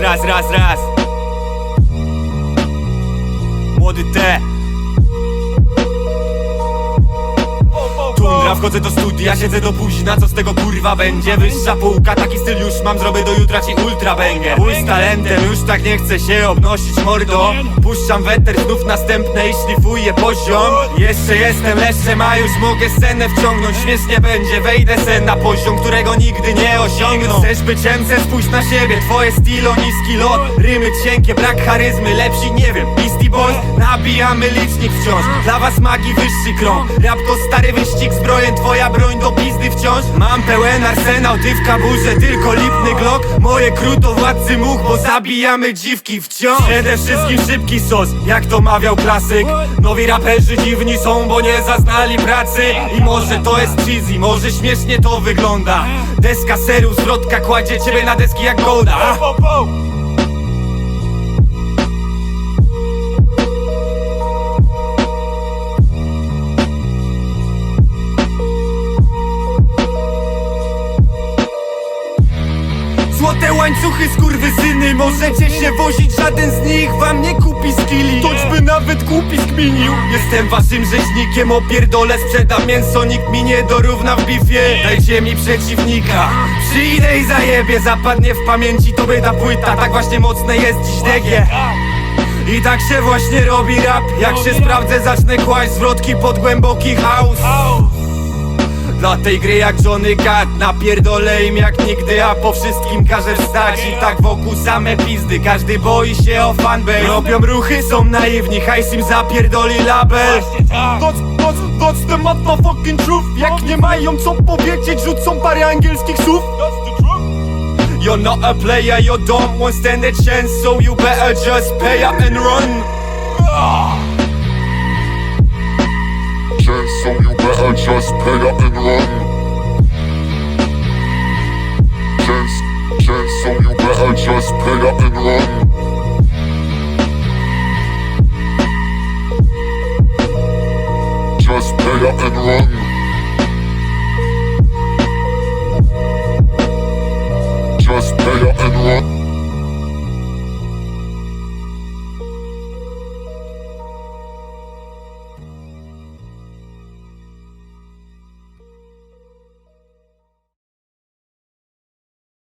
raz, raz, raz. Młody T Tundra, wchodzę do studia, siedzę do późna, co z tego kurwa będzie? Wyższa półka, taki styl już mam, zrobię do jutra ci ultra banger Pój z talentem, już tak nie chcę się obnosić mordo. Puszczam weter, znów następne i szlifuję poziom. Jeszcze jestem leszczem, a już mogę scenę wciągnąć Śmiesznie będzie, wejdę sen na poziom, którego nigdy nie osiągną. Chcesz być MC, spójrz na siebie, twoje stilo, niski lot. Rymy cienkie, brak charyzmy, lepsi nie wiem. Beastie nabijamy licznik wciąż. Dla was magii wyższy krąg. Rap to stary wyścig twoja broń do pizdy wciąż. Mam pełen arsenał, ty w kaburze, tylko lipny glock Moje kruto władcy much, bo zabijamy dziwki wciąż. Przede wszystkim szybki sos, jak to mawiał klasyk. Nowi raperzy dziwni są, bo nie zaznali pracy. I może to jest cheesy, może śmiesznie to wygląda. Deska seru, zwrotka kładzie ciebie na deski jak gołda łańcuchy, skurwysyny. Możecie się wozić, żaden z nich wam nie kupi skilli. Choćby nawet głupi skminił Jestem waszym rzeźnikiem, opierdolę Sprzedam mięso, nikt mi nie dorówna w bifie. Dajcie mi przeciwnika. Przyjdę i zajebie, zapadnie w pamięci to ta płyta Tak właśnie mocne jest dziś DG i tak się właśnie robi rap. Jak się sprawdzę, zacznę kłaść zwrotki pod głęboki house dla tej gry jak Johnny Gat Napierdolę im jak nigdy, a po wszystkim każe wstać. I tak wokół same pizdy, każdy boi się o fanbase. Robią ruchy, są naiwni, hajs im zapierdoli label. What's, what's, what's the motherfucking truth? Jak nie mają co powiedzieć, rzucą parę angielskich słów. You're not a player, you don't want stand a chance So you better just pay up and run so you better just pay up and run. Just, just. so you better just pay up and run. Just pay up and run. Just pay up and run.